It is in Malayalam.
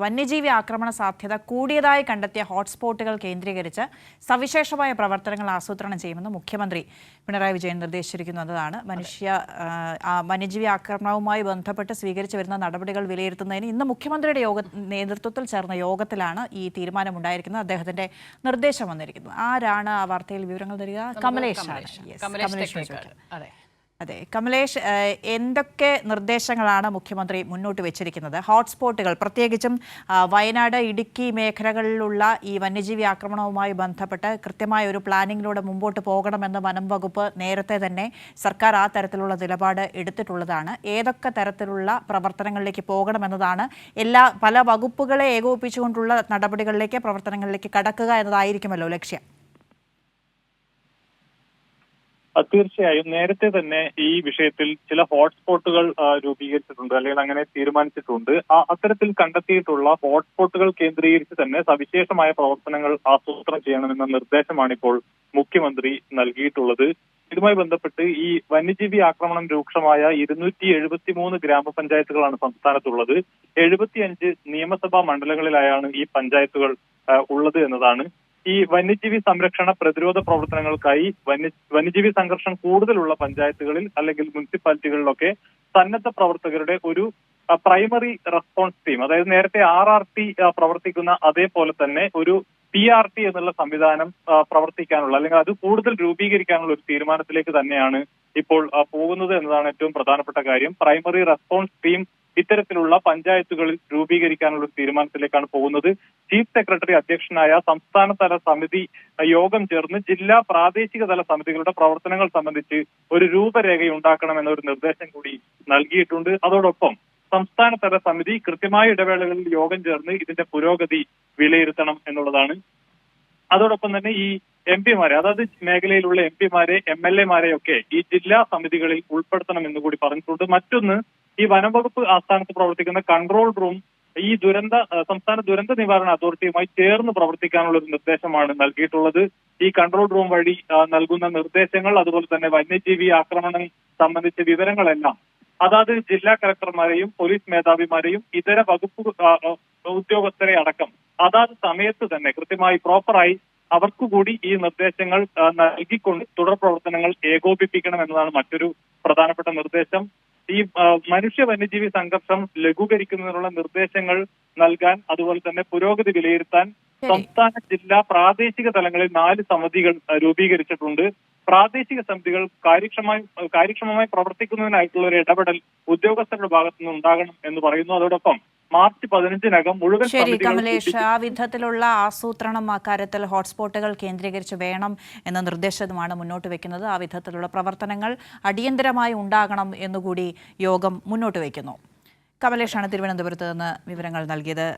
വന്യജീവി ആക്രമണ സാധ്യത കൂടിയതായി കണ്ടെത്തിയ ഹോട്ട്സ്പോട്ടുകൾ കേന്ദ്രീകരിച്ച് സവിശേഷമായ പ്രവർത്തനങ്ങൾ ആസൂത്രണം ചെയ്യുമെന്ന് മുഖ്യമന്ത്രി പിണറായി വിജയൻ നിർദ്ദേശിച്ചിരിക്കുന്നതാണ്. മനുഷ്യ ആ, ആ, വന്യജീവി ആക്രമണവുമായി ബന്ധപ്പെട്ട് സ്വീകരിച്ചു വരുന്ന നടപടികൾ വിലയിരുത്തുന്നതിന് ഇന്ന് മുഖ്യമന്ത്രിയുടെ യോഗ നേതൃത്വത്തിൽ ചേർന്ന യോഗത്തിലാണ് ഈ തീരുമാനമുണ്ടായിരിക്കുന്നത്. അദ്ദേഹത്തിന്റെ നിർദ്ദേശം വന്നിരിക്കുന്നത് ആരാണ് ആ വാർത്തയിൽ വിവരങ്ങൾ തരിക? കമലേഷ് കമലേഷ്. അതെ. അതെ കമലേഷ് എന്തൊക്കെ നിർദ്ദേശങ്ങളാണ് മുഖ്യമന്ത്രി മുന്നോട്ട് വെച്ചിരിക്കുന്നത്? ഹോട്ട്സ്പോട്ടുകൾ പ്രത്യേകിച്ചും വയനാട് ഇടുക്കി മേഖലകളിലുള്ള ഈ വന്യജീവി ആക്രമണവുമായി ബന്ധപ്പെട്ട് കൃത്യമായ ഒരു പ്ലാനിങ്ങിലൂടെ മുമ്പോട്ട് പോകണമെന്ന് വനം വകുപ്പ് നേരത്തെ തന്നെ സർക്കാർ ആ തരത്തിലുള്ള നിലപാട് എടുത്തിട്ടുള്ളതാണ്. ഏതൊക്കെ തരത്തിലുള്ള പ്രവർത്തനങ്ങളിലേക്ക് പോകണമെന്നതാണ് എല്ലാ പല വകുപ്പുകളെ ഏകോപിപ്പിച്ചുകൊണ്ടുള്ള നടപടികളിലേക്ക് പ്രവർത്തനങ്ങളിലേക്ക് കടക്കുക എന്നതായിരിക്കുമല്ലോ ലക്ഷ്യം ആ, തീർച്ചയായും നേരത്തെ തന്നെ ഈ വിഷയത്തിൽ ചില ഹോട്ട്സ്പോട്ടുകൾ രൂപീകരിച്ചിട്ടുണ്ട് അല്ലെങ്കിൽ അങ്ങനെ തീരുമാനിച്ചിട്ടുണ്ട്. അത്തരത്തിൽ കണ്ടെത്തിയിട്ടുള്ള ഹോട്ട്സ്പോട്ടുകൾ കേന്ദ്രീകരിച്ച് തന്നെ സവിശേഷമായ പ്രവർത്തനങ്ങൾ ആസൂത്രണം ചെയ്യണമെന്ന നിർദ്ദേശമാണ് ഇപ്പോൾ മുഖ്യമന്ത്രി നൽകിയിട്ടുള്ളത്. ഇതുമായി ബന്ധപ്പെട്ട് ഈ വന്യജീവി ആക്രമണം രൂക്ഷമായ ഇരുന്നൂറ്റി എഴുപത്തി മൂന്ന് ഗ്രാമപഞ്ചായത്തുകളാണ് സംസ്ഥാനത്തുള്ളത്. എഴുപത്തിയഞ്ച് നിയമസഭാ മണ്ഡലങ്ങളിലായാണ് ഈ പഞ്ചായത്തുകൾ ഉള്ളത് എന്നതാണ് ഈ വന്യജീവി സംരക്ഷണ പ്രതിരോധ പ്രവർത്തനങ്ങൾക്കായി വന്യ വന്യജീവി സംഘർഷം കൂടുതലുള്ള പഞ്ചായത്തുകളിൽ അല്ലെങ്കിൽ മുനിസിപ്പാലിറ്റികളിലൊക്കെ സന്നദ്ധ പ്രവർത്തകരുടെ ഒരു പ്രൈമറി റെസ്പോൺസ് ടീം അതായത് നേരത്തെ ആർ ആർ ടി പ്രവർത്തിക്കുന്ന അതേപോലെ തന്നെ ഒരു പി ആർ ടി എന്നുള്ള സംവിധാനം പ്രവർത്തിക്കാനുള്ള അല്ലെങ്കിൽ അത് കൂടുതൽ രൂപീകരിക്കാനുള്ള ഒരു തീരുമാനത്തിലേക്ക് തന്നെയാണ് ഇപ്പോൾ പോകുന്നത് എന്നതാണ് ഏറ്റവും പ്രധാനപ്പെട്ട കാര്യം. പ്രൈമറി റെസ്പോൺസ് ടീം ഇത്തരത്തിലുള്ള പഞ്ചായത്തുകളിൽ രൂപീകരിക്കാനുള്ള തീരുമാനത്തിലേക്കാണ് പോകുന്നത്. ചീഫ് സെക്രട്ടറി അധ്യക്ഷനായ സംസ്ഥാനതല സമിതി യോഗം ചേർന്ന് ജില്ലാ പ്രാദേശിക തല സമിതികളുടെ പ്രവർത്തനങ്ങൾ സംബന്ധിച്ച് ഒരു രൂപരേഖ ഉണ്ടാക്കണമെന്ന ഒരു നിർദ്ദേശം കൂടി നൽകിയിട്ടുണ്ട്. അതോടൊപ്പം സംസ്ഥാനതല സമിതി കൃത്യമായ ഇടവേളകളിൽ യോഗം ചേർന്ന് ഇതിന്റെ പുരോഗതി വിലയിരുത്തണം എന്നുള്ളതാണ്. അതോടൊപ്പം തന്നെ ഈ എം പിമാരെ അതായത് മേഖലയിലുള്ള എം പിമാരെ എം എൽ എമാരെയൊക്കെ ഈ ജില്ലാ സമിതികളിൽ ഉൾപ്പെടുത്തണം എന്ന് കൂടി പറഞ്ഞിട്ടുണ്ട്. മറ്റൊന്ന് ഈ വനം വകുപ്പ് ആസ്ഥാനത്ത് പ്രവർത്തിക്കുന്ന കൺട്രോൾ റൂം ഈ ദുരന്ത സംസ്ഥാന ദുരന്ത നിവാരണ അതോറിറ്റിയുമായി ചേർന്ന് പ്രവർത്തിക്കാനുള്ള ഒരു നിർദ്ദേശമാണ് നൽകിയിട്ടുള്ളത്. ഈ കൺട്രോൾ റൂം വഴി നൽകുന്ന നിർദ്ദേശങ്ങൾ അതുപോലെ തന്നെ വന്യജീവി ആക്രമണം സംബന്ധിച്ച വിവരങ്ങളെല്ലാം അതാത് ജില്ലാ കളക്ടർമാരെയും പോലീസ് മേധാവിമാരെയും ഇതര വകുപ്പ് ഉദ്യോഗസ്ഥരെ അടക്കം അതാത് സമയത്ത് തന്നെ കൃത്യമായി പ്രോപ്പറായി അവർക്കു കൂടി ഈ നിർദ്ദേശങ്ങൾ നൽകിക്കൊണ്ട് തുടർ പ്രവർത്തനങ്ങൾ ഏകോപിപ്പിക്കണം എന്നതാണ് മറ്റൊരു പ്രധാനപ്പെട്ട നിർദ്ദേശം. ഈ മനുഷ്യ വന്യജീവി സംഘർഷം ലഘൂകരിക്കുന്നതിനുള്ള നിർദ്ദേശങ്ങൾ നൽകാൻ അതുപോലെ തന്നെ പുരോഗതി വിലയിരുത്താൻ സംസ്ഥാന ജില്ലാ പ്രാദേശിക തലങ്ങളിൽ നാല് സമിതികൾ രൂപീകരിച്ചിട്ടുണ്ട്. പ്രാദേശിക സമിതികൾ കാര്യക്ഷമമായി കാര്യക്ഷമമായി പ്രവർത്തിക്കുന്നതിനായിട്ടുള്ള ഒരു ഇടപെടൽ ഉദ്യോഗസ്ഥരുടെ ഭാഗത്തുനിന്ന് ഉണ്ടാകണം എന്ന് പറയുന്നു. അതോടൊപ്പം മാർച്ച് പതിനഞ്ചിനകം മുഴുവൻ ശരി കമലേഷ് ആ വിധത്തിലുള്ള ആസൂത്രണം അക്കാര്യത്തിൽ ഹോട്ട്സ്പോട്ടുകൾ കേന്ദ്രീകരിച്ച് വേണം എന്ന നിർദ്ദേശവുമാണ് മുന്നോട്ട് വെക്കുന്നത്. ആ വിധത്തിലുള്ള പ്രവർത്തനങ്ങൾ അടിയന്തരമായി ഉണ്ടാകണം എന്നുകൂടി യോഗം മുന്നോട്ട് വയ്ക്കുന്നു കമലേഷാണ് തിരുവനന്തപുരത്ത് നിന്ന് വിവരങ്ങൾ നൽകിയത്.